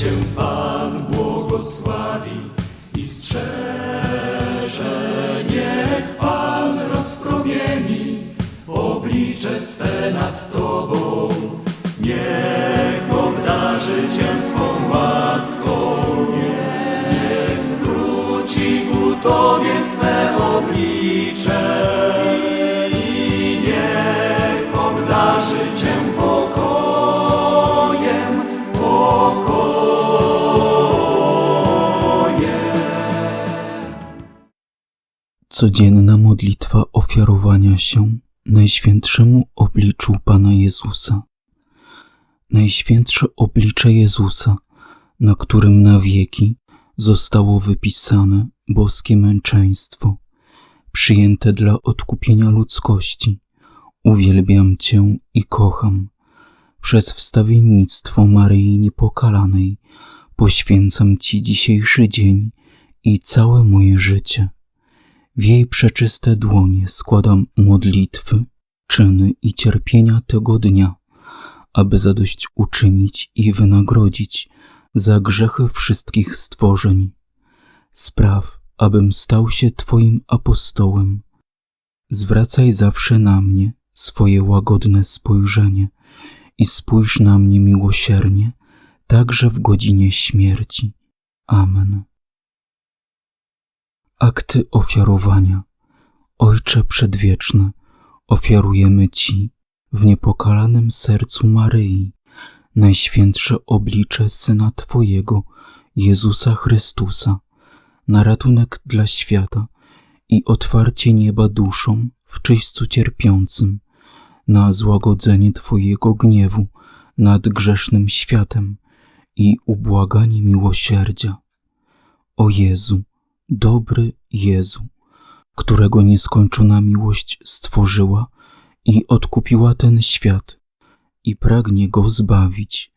Cię Pan błogosławi i strzeże. Niech Pan rozpromieni oblicze swe nad Tobą. Niech obdarzy Cię swą łaską. Niech zwróci ku Tobie swe oblicze. Codzienna modlitwa ofiarowania się Najświętszemu obliczu Pana Jezusa. Najświętsze oblicze Jezusa, na którym na wieki zostało wypisane boskie męczeństwo, przyjęte dla odkupienia ludzkości. Uwielbiam Cię i kocham. Przez wstawiennictwo Maryi Niepokalanej poświęcam Ci dzisiejszy dzień i całe moje życie. W jej przeczyste dłonie składam modlitwy, czyny i cierpienia tego dnia, aby zadość uczynić i wynagrodzić za grzechy wszystkich stworzeń. Spraw, abym stał się Twoim apostołem. Zwracaj zawsze na mnie swoje łagodne spojrzenie i spójrz na mnie miłosiernie, także w godzinie śmierci. Amen. Akty ofiarowania. Ojcze Przedwieczny, ofiarujemy Ci w niepokalanym sercu Maryi najświętsze oblicze Syna Twojego, Jezusa Chrystusa, na ratunek dla świata i otwarcie nieba duszom w czyśćcu cierpiącym, na złagodzenie Twojego gniewu nad grzesznym światem i ubłaganie miłosierdzia. O Jezu, dobry Jezu, którego nieskończona miłość stworzyła i odkupiła ten świat i pragnie go zbawić,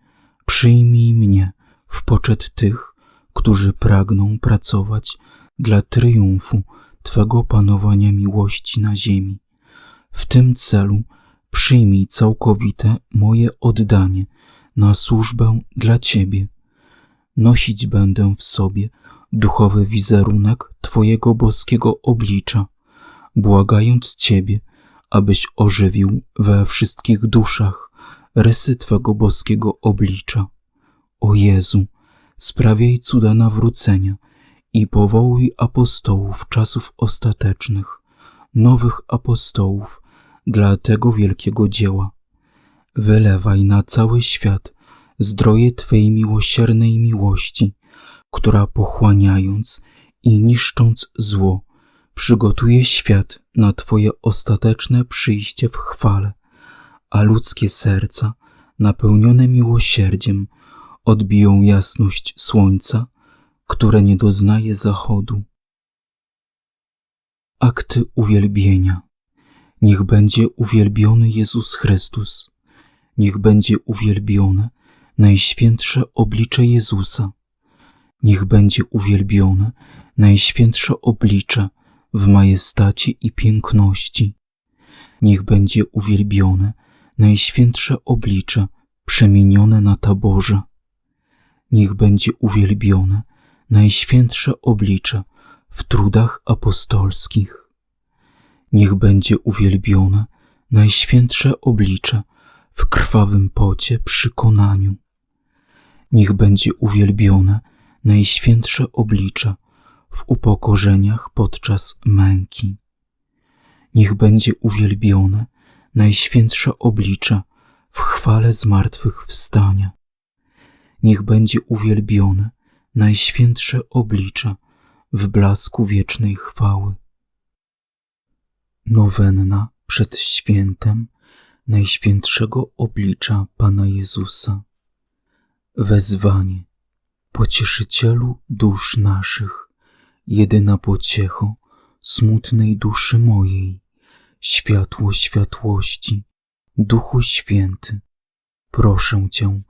przyjmij mnie w poczet tych, którzy pragną pracować dla triumfu Twego panowania miłości na ziemi. W tym celu przyjmij całkowite moje oddanie na służbę dla Ciebie. Nosić będę w sobie duchowy wizerunek Twojego boskiego oblicza, błagając Ciebie, abyś ożywił we wszystkich duszach rysy Twego boskiego oblicza. O Jezu, sprawiaj cuda nawrócenia i powołuj apostołów czasów ostatecznych, nowych apostołów dla tego wielkiego dzieła. Wylewaj na cały świat zdroje Twej miłosiernej miłości, która pochłaniając i niszcząc zło, przygotuje świat na Twoje ostateczne przyjście w chwale, a ludzkie serca, napełnione miłosierdziem, odbiją jasność słońca, które nie doznaje zachodu. Akty uwielbienia. Niech będzie uwielbiony Jezus Chrystus. Niech będzie uwielbione Najświętsze oblicze Jezusa. Niech będzie uwielbione Najświętsze oblicze w majestacie i piękności. Niech będzie uwielbione Najświętsze oblicze przemienione na taborze. Niech będzie uwielbione Najświętsze oblicze w trudach apostolskich. Niech będzie uwielbione Najświętsze oblicze w krwawym pocie przy konaniu. Niech będzie uwielbione Najświętsze oblicze w upokorzeniach podczas męki. Niech będzie uwielbione Najświętsze oblicze w chwale zmartwychwstania. Niech będzie uwielbione Najświętsze oblicze w blasku wiecznej chwały. Nowenna przed świętem Najświętszego oblicza Pana Jezusa. Wezwanie Pocieszycielu dusz naszych, jedyna pociecho smutnej duszy mojej, światło światłości, Duchu Święty, proszę Cię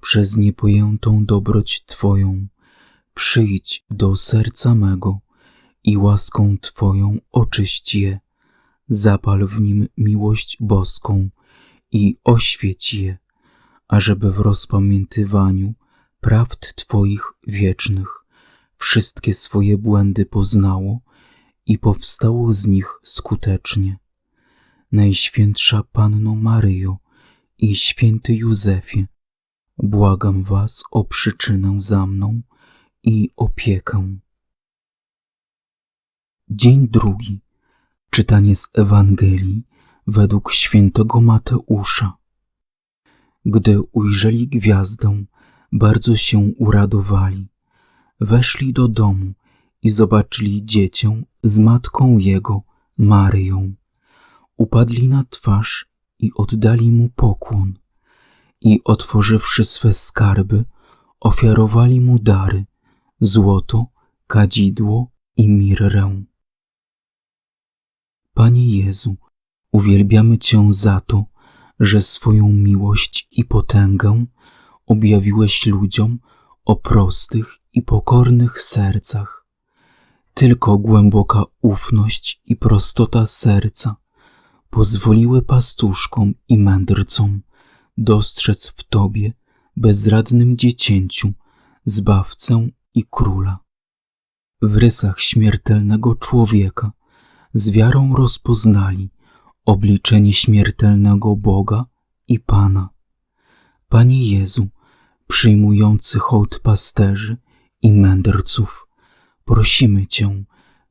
przez niepojętą dobroć Twoją, przyjdź do serca mego i łaską Twoją oczyść je, zapal w nim miłość boską i oświeć je, ażeby w rozpamiętywaniu prawd Twoich wiecznych, wszystkie swoje błędy poznało i powstało z nich skutecznie. Najświętsza Panno Maryjo i święty Józefie, błagam Was o przyczynę za mną i opiekę. Dzień drugi. Czytanie z Ewangelii według świętego Mateusza. Gdy ujrzeli gwiazdę, bardzo się uradowali. Weszli do domu i zobaczyli dziecię z matką jego, Maryją. Upadli na twarz i oddali mu pokłon. I otworzywszy swe skarby, ofiarowali mu dary, złoto, kadzidło i mirrę. Panie Jezu, uwielbiamy Cię za to, że swoją miłość i potęgę objawiłeś ludziom o prostych i pokornych sercach. Tylko głęboka ufność i prostota serca pozwoliły pastuszkom i mędrcom dostrzec w Tobie bezradnym dziecięciu zbawcę i króla. W rysach śmiertelnego człowieka z wiarą rozpoznali obliczenie śmiertelnego Boga i Pana. Panie Jezu, przyjmujący hołd pasterzy i mędrców, prosimy Cię,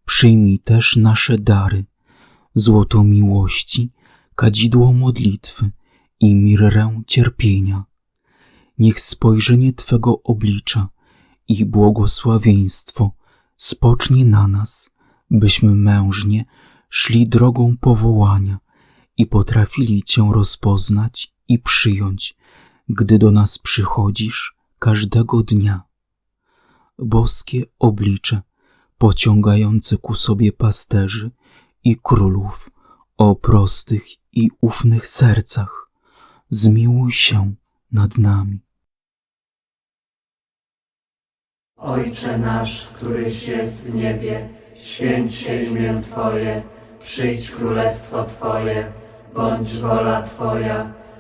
przyjmij też nasze dary, złoto miłości, kadzidło modlitwy i mirrę cierpienia. Niech spojrzenie Twego oblicza i błogosławieństwo spocznie na nas, byśmy mężnie szli drogą powołania i potrafili Cię rozpoznać i przyjąć, gdy do nas przychodzisz każdego dnia. Boskie oblicze, pociągające ku sobie pasterzy i królów o prostych i ufnych sercach, zmiłuj się nad nami. Ojcze nasz, któryś jest w niebie, święć się imię Twoje, przyjdź królestwo Twoje, bądź wola Twoja,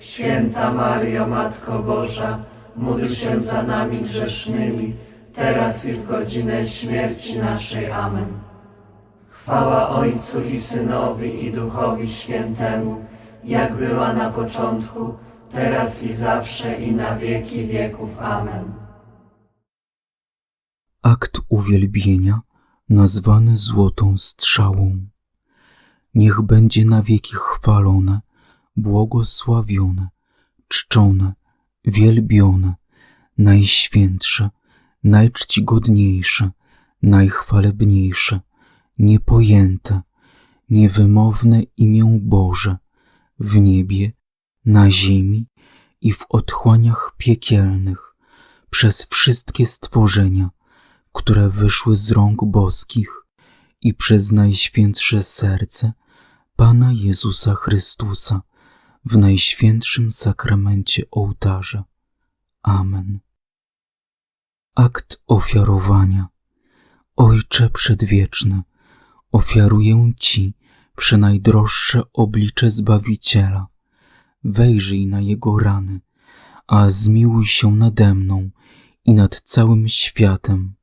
Święta Mario, Matko Boża, módl się za nami grzesznymi, teraz i w godzinę śmierci naszej. Amen. Chwała Ojcu i Synowi i Duchowi Świętemu, jak była na początku, teraz i zawsze i na wieki wieków. Amen. Akt uwielbienia nazwany złotą strzałą. Niech będzie na wieki chwalone, błogosławione, czczone, wielbione, najświętsze, najczcigodniejsze, najchwalebniejsze, niepojęte, niewymowne imię Boże w niebie, na ziemi i w otchłaniach piekielnych przez wszystkie stworzenia, które wyszły z rąk boskich i przez najświętsze serce Pana Jezusa Chrystusa w najświętszym sakramencie ołtarza. Amen. Akt ofiarowania. Ojcze Przedwieczny, ofiaruję Ci przenajdroższe oblicze Zbawiciela. Wejrzyj na Jego rany, a zmiłuj się nade mną i nad całym światem.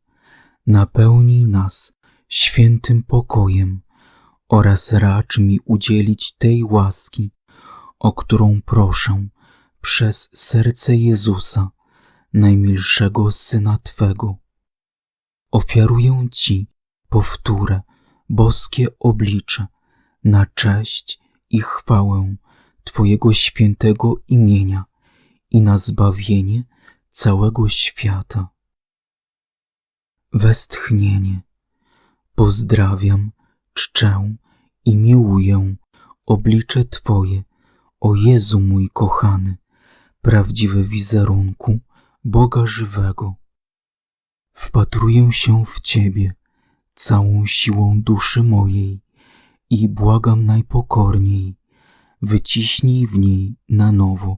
Napełnij nas świętym pokojem oraz racz mi udzielić tej łaski, o którą proszę przez serce Jezusa, najmilszego Syna Twego. Ofiaruję Ci, powtórę, boskie oblicze, na cześć i chwałę Twojego świętego imienia i na zbawienie całego świata. Westchnienie. Pozdrawiam, czczę i miłuję oblicze Twoje, o Jezu mój kochany, prawdziwy wizerunku Boga żywego. Wpatruję się w Ciebie całą siłą duszy mojej i błagam najpokorniej, wyciśnij w niej na nowo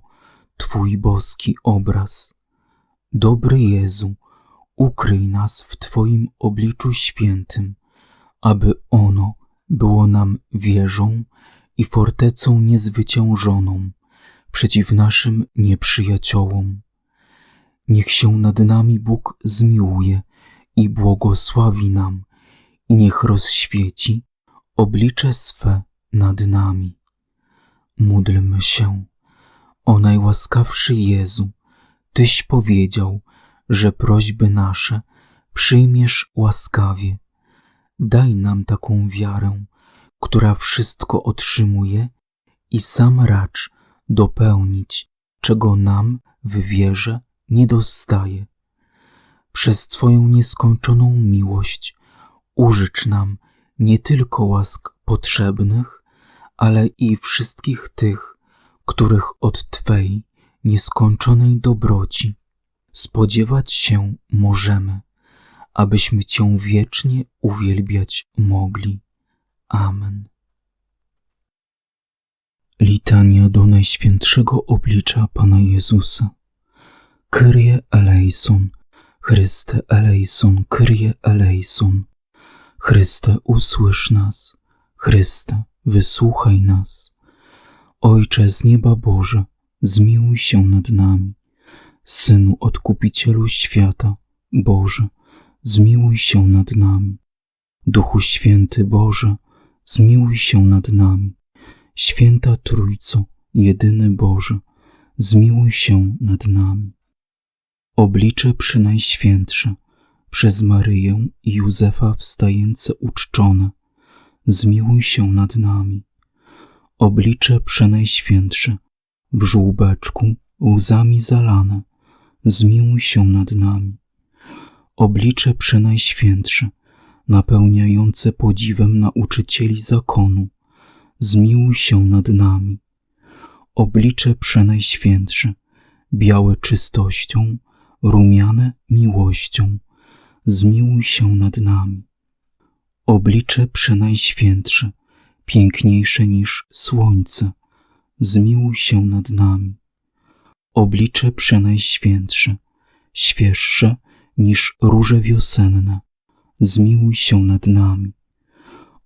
Twój boski obraz. Dobry Jezu, ukryj nas w Twoim obliczu świętym, aby ono było nam wieżą i fortecą niezwyciężoną przeciw naszym nieprzyjaciołom. Niech się nad nami Bóg zmiłuje i błogosławi nam, i niech rozświeci oblicze swe nad nami. Módlmy się. O najłaskawszy Jezu, Tyś powiedział, że prośby nasze przyjmiesz łaskawie. Daj nam taką wiarę, która wszystko otrzymuje i sam racz dopełnić, czego nam w wierze nie dostaje. Przez Twoją nieskończoną miłość użycz nam nie tylko łask potrzebnych, ale i wszystkich tych, których od Twej nieskończonej dobroci spodziewać się możemy, abyśmy Cię wiecznie uwielbiać mogli. Amen. Litania do Najświętszego Oblicza Pana Jezusa. Kyrie eleison, Chryste eleison, Kyrie eleison. Chryste, usłysz nas. Chryste, wysłuchaj nas. Ojcze z nieba Boże, zmiłuj się nad nami. Synu Odkupicielu świata, Boże, zmiłuj się nad nami. Duchu Święty Boże, zmiłuj się nad nami. Święta Trójco, jedyny Boże, zmiłuj się nad nami. Oblicze przynajświętsze, przez Maryję i Józefa wstające uczczone, zmiłuj się nad nami. Oblicze przenajświętsze, w żółbeczku łzami zalane, zmiłuj się nad nami. Oblicze przenajświętsze, napełniające podziwem nauczycieli zakonu, zmiłuj się nad nami. Oblicze przenajświętsze, białe czystością, rumiane miłością, zmiłuj się nad nami. Oblicze przenajświętsze, piękniejsze niż słońce, zmiłuj się nad nami. Oblicze przenajświętsze, świeższe niż róże wiosenne, zmiłuj się nad nami.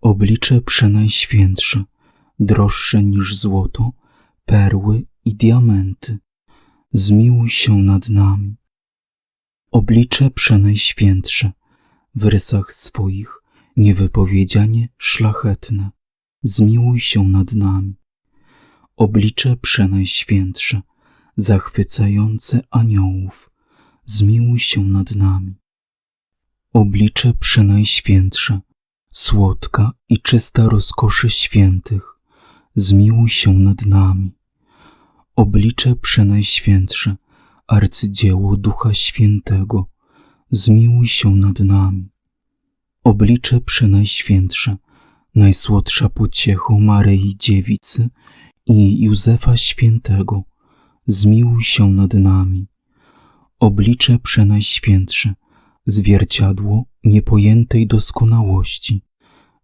Oblicze przenajświętsze, droższe niż złoto, perły i diamenty, zmiłuj się nad nami. Oblicze przenajświętsze, w rysach swoich niewypowiedzianie szlachetne, zmiłuj się nad nami. Oblicze przenajświętsze, zachwycające aniołów, zmiłuj się nad nami. Oblicze przenajświętsze, słodka i czysta rozkoszy świętych, zmiłuj się nad nami. Oblicze przenajświętsze, arcydzieło Ducha Świętego, zmiłuj się nad nami. Oblicze przenajświętsze, najsłodsza pociecho Maryi Dziewicy i Józefa Świętego, zmiłuj się nad nami. Oblicze przenajświętsze, zwierciadło niepojętej doskonałości,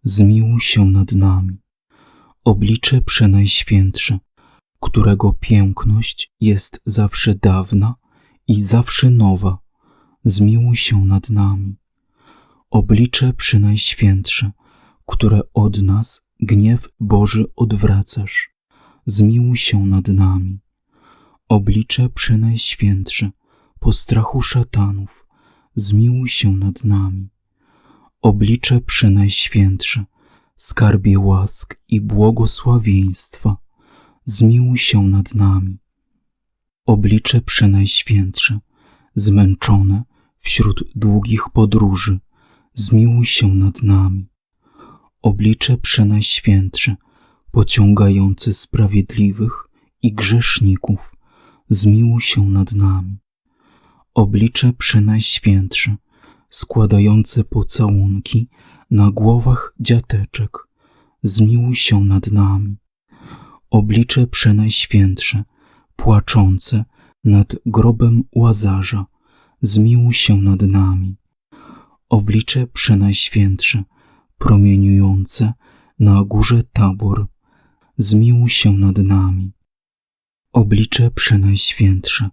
zmiłuj się nad nami. Oblicze przenajświętsze, którego piękność jest zawsze dawna i zawsze nowa, zmiłuj się nad nami. Oblicze przynajświętsze, które od nas gniew Boży odwracasz, zmiłuj się nad nami. Oblicze przynajświętsze, po strachu szatanów, zmiłuj się nad nami. Oblicze przynajświętsze, skarbie łask i błogosławieństwa, zmiłuj się nad nami. Oblicze przenajświętsze, zmęczone wśród długich podróży, zmiłuj się nad nami. Oblicze przenajświętsze, pociągające sprawiedliwych i grzeszników, zmiłuj się nad nami. Oblicze przenajświętsze, składające pocałunki na głowach dziateczek, zmiłuj się nad nami oblicze przenajświętsze, płaczące nad grobem Łazarza, zmiłuj się nad nami. Oblicze Przenajświętsze, promieniujące na górze Tabor, zmiłuj się nad nami. Oblicze Przenajświętsze,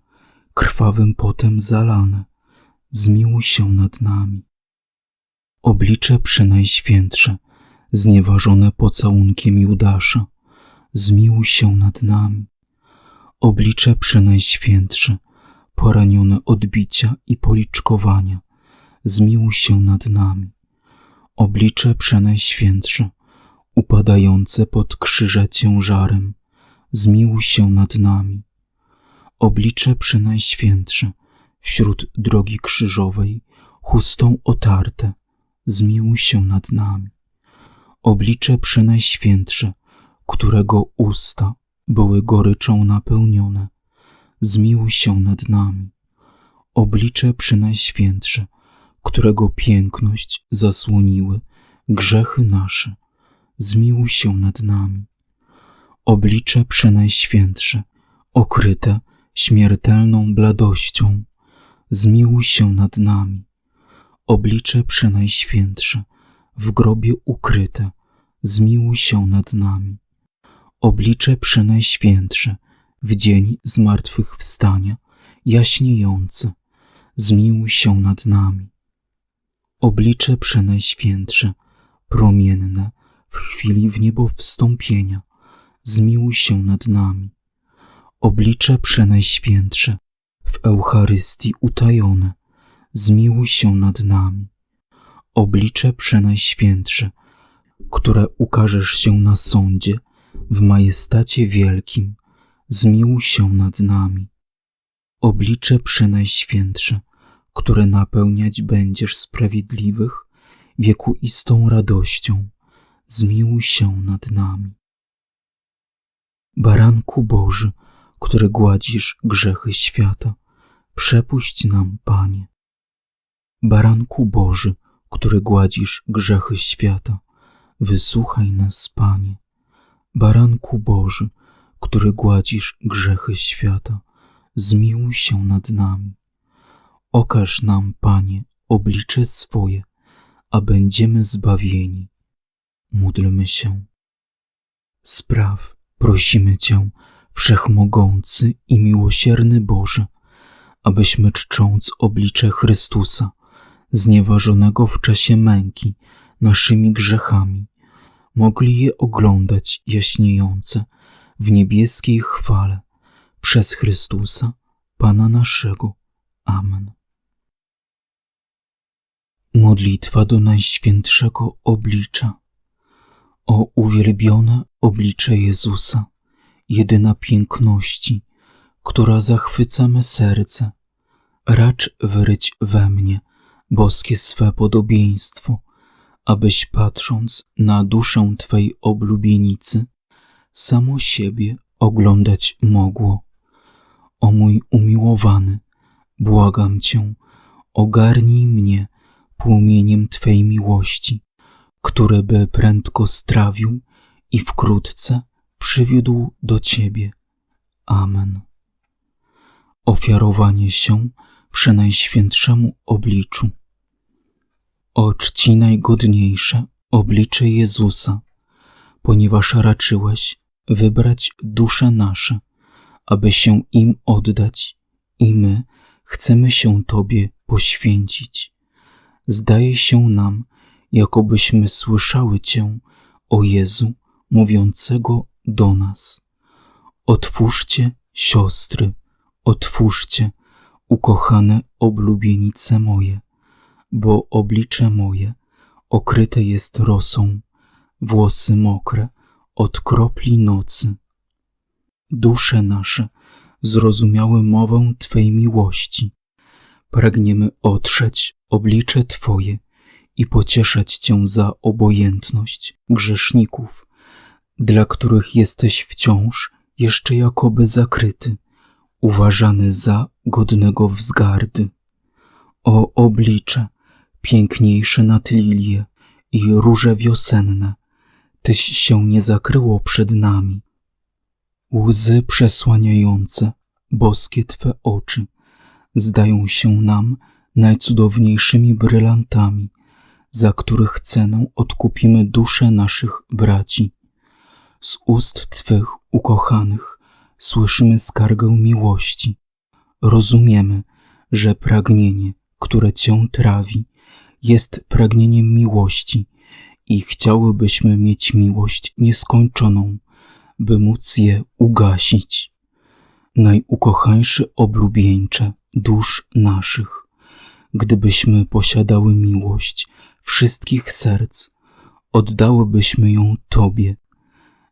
krwawym potem zalane, zmiłuj się nad nami. Oblicze Przenajświętsze, znieważone pocałunkiem Judasza, zmiłuj się nad nami. Oblicze Przenajświętsze, poranione odbicia i policzkowania, zmiłuj się nad nami. Oblicze Przenajświętsze, upadające pod krzyże ciężarem, zmiłuj się nad nami. Oblicze Przenajświętsze, wśród drogi krzyżowej, chustą otarte, zmiłuj się nad nami. Oblicze Przenajświętsze, którego usta były goryczą napełnione, zmiłuj się nad nami. Oblicze Przenajświętsze, którego piękność zasłoniły grzechy nasze, zmiłuj się nad nami. Oblicze Przenajświętsze, okryte śmiertelną bladością, zmiłuj się nad nami. Oblicze Przenajświętsze, w grobie ukryte, zmiłuj się nad nami. Oblicze Przenajświętsze, w dzień zmartwychwstania, jaśniejące, zmiłuj się nad nami. Oblicze Przenajświętsze, promienne, w chwili w niebo wstąpienia, zmiłuj się nad nami. Oblicze Przenajświętsze, w Eucharystii utajone, zmiłuj się nad nami. Oblicze Przenajświętsze, które ukażesz się na sądzie w majestacie wielkim, zmiłuj się nad nami. Oblicze Przenajświętsze, które napełniać będziesz sprawiedliwych wiekuistą radością, zmiłuj się nad nami. Baranku Boży, który gładzisz grzechy świata, przepuść nam, Panie. Baranku Boży, który gładzisz grzechy świata, wysłuchaj nas, Panie. Baranku Boży, który gładzisz grzechy świata, zmiłuj się nad nami. Okaż nam, Panie, oblicze swoje, a będziemy zbawieni. Módlmy się. Spraw, prosimy Cię, Wszechmogący i miłosierny Boże, abyśmy czcząc oblicze Chrystusa, znieważonego w czasie męki naszymi grzechami, mogli je oglądać jaśniejące w niebieskiej chwale przez Chrystusa, Pana naszego. Amen. Modlitwa do Najświętszego Oblicza. O uwielbione oblicze Jezusa, jedyna piękności, która zachwyca me serce, racz wyryć we mnie boskie swe podobieństwo, abyś patrząc na duszę Twej oblubienicy, samo siebie oglądać mogło. O mój umiłowany, błagam Cię, ogarnij mnie płomieniem Twej miłości, który by prędko strawił i wkrótce przywiódł do Ciebie. Amen. Ofiarowanie się przenajświętszemu obliczu. O czci najgodniejsze oblicze Jezusa, ponieważ raczyłeś wybrać dusze nasze, aby się im oddać, i my chcemy się Tobie poświęcić. Zdaje się nam, jakobyśmy słyszały Cię, o Jezu, mówiącego do nas. Otwórzcie, siostry, otwórzcie, ukochane oblubienice moje, bo oblicze moje okryte jest rosą, włosy mokre od kropli nocy. Dusze nasze zrozumiały mowę Twej miłości. Pragniemy otrzeć oblicze Twoje i pocieszać Cię za obojętność grzeszników, dla których jesteś wciąż jeszcze jakoby zakryty, uważany za godnego wzgardy. O oblicze, piękniejsze nad lilie i róże wiosenne, Tyś się nie zakryło przed nami. Łzy przesłaniające boskie Twe oczy zdają się nam najcudowniejszymi brylantami, za których cenę odkupimy dusze naszych braci. Z ust Twych ukochanych słyszymy skargę miłości. Rozumiemy, że pragnienie, które Cię trawi, jest pragnieniem miłości i chciałybyśmy mieć miłość nieskończoną, by móc je ugasić. Najukochańszy oblubieńcze dusz naszych, gdybyśmy posiadały miłość wszystkich serc, oddałybyśmy ją Tobie.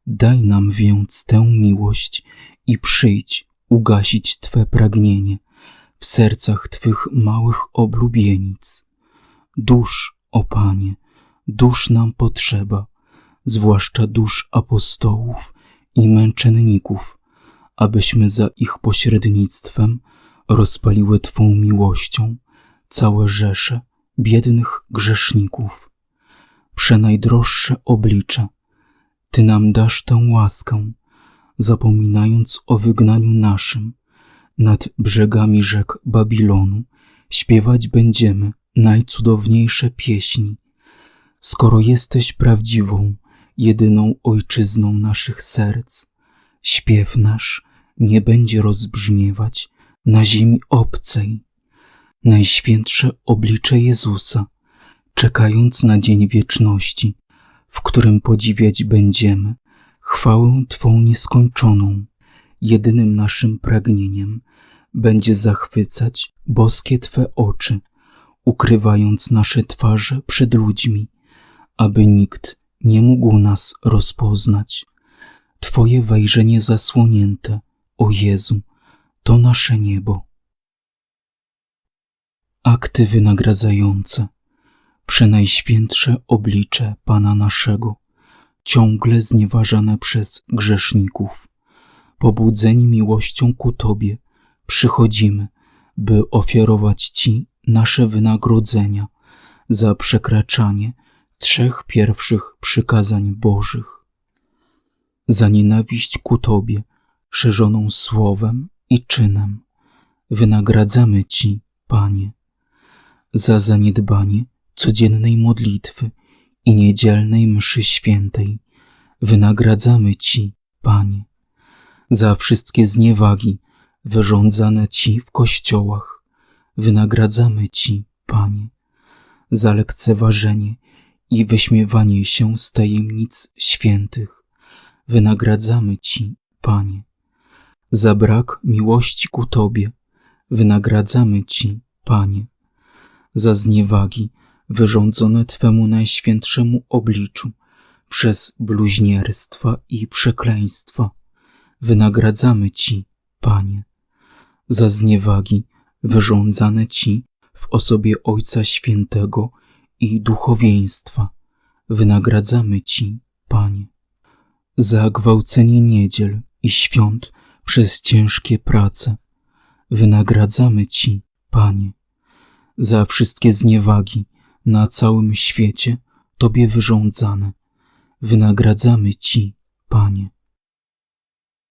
Daj nam więc tę miłość i przyjdź ugasić Twe pragnienie w sercach Twych małych oblubienic. Dusz, o Panie, dusz nam potrzeba, zwłaszcza dusz apostołów i męczenników, abyśmy za ich pośrednictwem rozpaliły Twą miłością całe rzesze biednych grzeszników. Przenajdroższe oblicze, Ty nam dasz tę łaskę, zapominając o wygnaniu naszym, nad brzegami rzek Babilonu śpiewać będziemy najcudowniejsze pieśni. Skoro jesteś prawdziwą, jedyną ojczyzną naszych serc, śpiew nasz nie będzie rozbrzmiewać na ziemi obcej. Najświętsze oblicze Jezusa, czekając na dzień wieczności, w którym podziwiać będziemy chwałę Twą nieskończoną. Jedynym naszym pragnieniem będzie zachwycać boskie Twe oczy, ukrywając nasze twarze przed ludźmi, aby nikt nie mógł nas rozpoznać. Twoje wejrzenie zasłonięte, o Jezu, to nasze niebo. Akty wynagradzające, przenajświętsze oblicze Pana naszego, ciągle znieważane przez grzeszników. Pobudzeni miłością ku Tobie, przychodzimy, by ofiarować Ci nasze wynagrodzenia za przekraczanie trzech pierwszych przykazań Bożych. Za nienawiść ku Tobie, szerzoną słowem i czynem, wynagradzamy Ci, Panie. Za zaniedbanie codziennej modlitwy i niedzielnej mszy świętej, wynagradzamy Ci, Panie. Za wszystkie zniewagi wyrządzane Ci w kościołach, wynagradzamy Ci, Panie. Za lekceważenie i wyśmiewanie się z tajemnic świętych, wynagradzamy Ci, Panie. Za brak miłości ku Tobie, wynagradzamy Ci, Panie. Za zniewagi wyrządzone Twemu najświętszemu obliczu przez bluźnierstwa i przekleństwa, wynagradzamy Ci, Panie. Za zniewagi wyrządzane Ci w osobie Ojca Świętego i duchowieństwa, wynagradzamy Ci, Panie. Za gwałcenie niedziel i świąt przez ciężkie prace, wynagradzamy Ci, Panie. Za wszystkie zniewagi na całym świecie Tobie wyrządzane, wynagradzamy Ci, Panie.